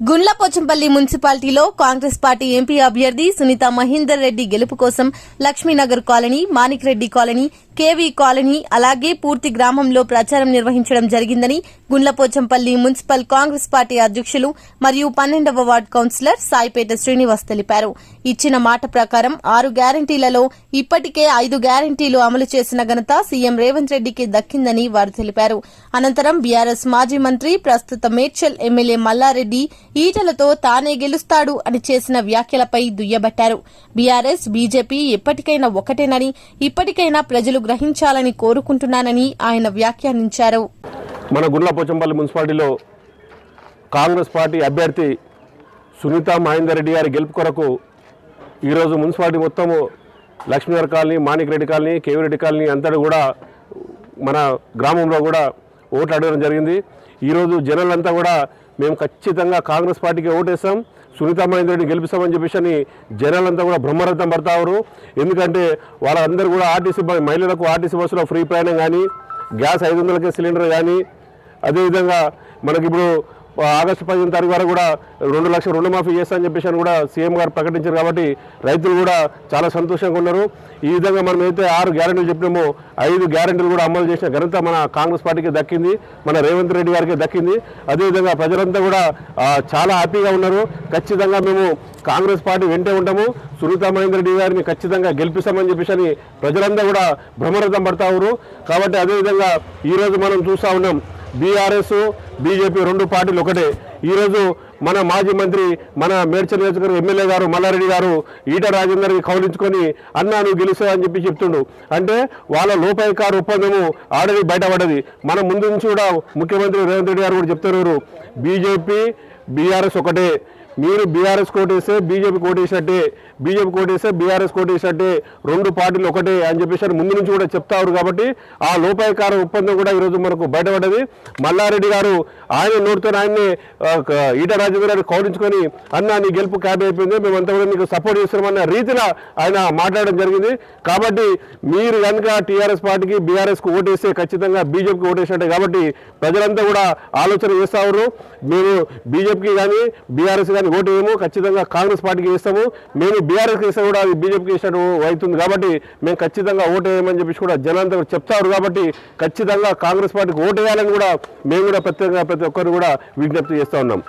గుండ్లపోచంపల్లి మున్సిపాలిటీలో Congress party MP అభ్యర్థి సునీత మహేందర్ రెడ్డి గెలుపు కోసం Lakshminagar colony Manik Reddy colony KV colony అలాగే పూర్తి గ్రామంలో ప్రచారం నిర్వహించడం జరిగిందని గుండ్లపోచంపల్లి మున్సిపల్ కాంగ్రెస్ పార్టీ అధ్యక్షులు మరియు పన్నెండవ వార్డు కౌన్సిలర్ సాయిపేట శ్రీనివాస్ తెలిపారు. ఇచ్చిన మాట ప్రకారం ఆరు గ్యారంటీలలో ఇప్పటికే ఐదు గ్యారంటీలు అమలు చేసిన ఘనత సీఎం రేవంత్ రెడ్డికి దక్కిందని వారు తెలిపారు. అనంతరం బీఆర్ఎస్ మాజీ మంత్రి ప్రస్తుత మేడ్చల్ ఎమ్మెల్యే మల్లారెడ్డి ఈటలతో తానే గెలుస్తాడు అని చేసిన వ్యాఖ్యలపై దుయ్యబట్టారు. బీఆర్ఎస్ బీజేపీ ఎప్పటికైనా ఒకటేనని ఇప్పటికైనా ప్రజలు గ్రహించాలని కోరుకుంటున్నానని ఆయన వ్యాఖ్యానించారు. మన గుండ్లపోచంపల్లి మున్సిపాలిటీలో కాంగ్రెస్ పార్టీ అభ్యర్థి సునీత మహేందర్ రెడ్డి గారి గెలుపు కొరకు ఈరోజు మున్సిపాలిటీ మొత్తము Lakshminagar colony Manik Reddy colony KV Reddy colony అంతటి కూడా మన గ్రామంలో కూడా ఓట్లు అడగడం జరిగింది. ఈరోజు జనాలంతా కూడా మేము ఖచ్చితంగా కాంగ్రెస్ పార్టీకి ఓటేస్తాం. సునీత మహేందర్ గెలిపిస్తామని చెప్పేసి అని జనాలంతా కూడా బ్రహ్మరథం పడతారు ఎందుకంటే వాళ్ళందరూ కూడా ఆర్టీసీ మహిళలకు ఆర్టీసీ బస్సులో ఫ్రీ ప్రయాణం కానీ గ్యాస్ ఐదు వందలకే సిలిండర్ కానీ అదేవిధంగా మనకి ఇప్పుడు ఆగస్టు పదిహేను తారీఖు వరకు కూడా రెండు లక్షల రుణమాఫీ చేస్తామని చెప్పేసి అని కూడా సీఎం గారు ప్రకటించారు కాబట్టి రైతులు కూడా చాలా సంతోషంగా ఉన్నారు. ఈ విధంగా మనం అయితే ఆరు గ్యారెంటీలు చెప్పినామో ఐదు గ్యారెంటీలు కూడా అమలు చేసిన ఘనత మన కాంగ్రెస్ పార్టీకి దక్కింది మన రేవంత్ రెడ్డి గారికి దక్కింది. అదేవిధంగా ప్రజలంతా కూడా చాలా హ్యాపీగా ఉన్నారు. ఖచ్చితంగా మేము కాంగ్రెస్ పార్టీ వెంటే ఉంటాము. సునీత మహేందర్ రెడ్డి గారిని ఖచ్చితంగా గెలిపిస్తామని చెప్పేసి అని ప్రజలంతా కూడా భ్రమరథం పడతా ఉన్నారు. కాబట్టి అదేవిధంగా ఈరోజు మనం చూస్తూ ఉన్నాం బీఆర్ఎస్ బీజేపీ రెండు పార్టీలు ఒకటే. ఈరోజు మన మాజీ మంత్రి మన మేడ్చల్ నియోజకవర్గ ఎమ్మెల్యే గారు మల్లారెడ్డి గారు ఈట రాజేందర్ని కౌలించుకొని అన్నా నువ్వు అని చెప్పి చెప్తుండు. అంటే వాళ్ళ లోపాయికారు ఒప్పందము ఆడది బయటపడది మన ముందు నుంచి కూడా ముఖ్యమంత్రి రేవంత్ రెడ్డి గారు కూడా చెప్తున్నారు. బీజేపీ బీఆర్ఎస్ ఒకటే. మీరు బీఆర్ఎస్ కోటేస్తే బీజేపీ కోటేసినట్టే బీజేపీ కోటేస్తే బీఆర్ఎస్ కోటేసినట్టే రెండు పార్టీలు ఒకటే అని చెప్పేసి ముందు నుంచి కూడా చెప్తారు కాబట్టి ఆ లోపాయకార ఒప్పందం కూడా ఈరోజు మనకు బయటపడ్డది. మల్లారెడ్డి గారు ఆయన నోటితో ఆయన్ని ఈట రాజేంద్ర గారిని కౌరించుకొని అన్న నీ గెలుపు క్యాబ్ అయిపోయింది మేమంతా కూడా నీకు సపోర్ట్ చేస్తున్నామన్న రీతిలో ఆయన మాట్లాడడం జరిగింది. కాబట్టి మీరు కనుక టీఆర్ఎస్ పార్టీకి బీఆర్ఎస్కి ఓటేస్తే ఖచ్చితంగా బీజేపీకి ఓటేసినట్టే కాబట్టి ప్రజలంతా కూడా ఆలోచన చేస్తా ఉన్నారు. మేము బీజేపీకి కానీ బీఆర్ఎస్ కానీ ఓటు వేయము ఖచ్చితంగా కాంగ్రెస్ పార్టీకి వేస్తాము. మేము బీఆర్ఎస్కి వేస్తే కూడా అది బీజేపీకి వేసినట్టు అవుతుంది కాబట్టి మేము ఖచ్చితంగా ఓటు వేయమని చెప్పేసి కూడా జనాలంతా చెప్తారు కాబట్టి ఖచ్చితంగా కాంగ్రెస్ పార్టీకి ఓటు వేయాలని కూడా మేము కూడా ప్రత్యేకంగా ప్రతి ఒక్కరు కూడా విజ్ఞప్తి చేస్తూ ఉన్నాం.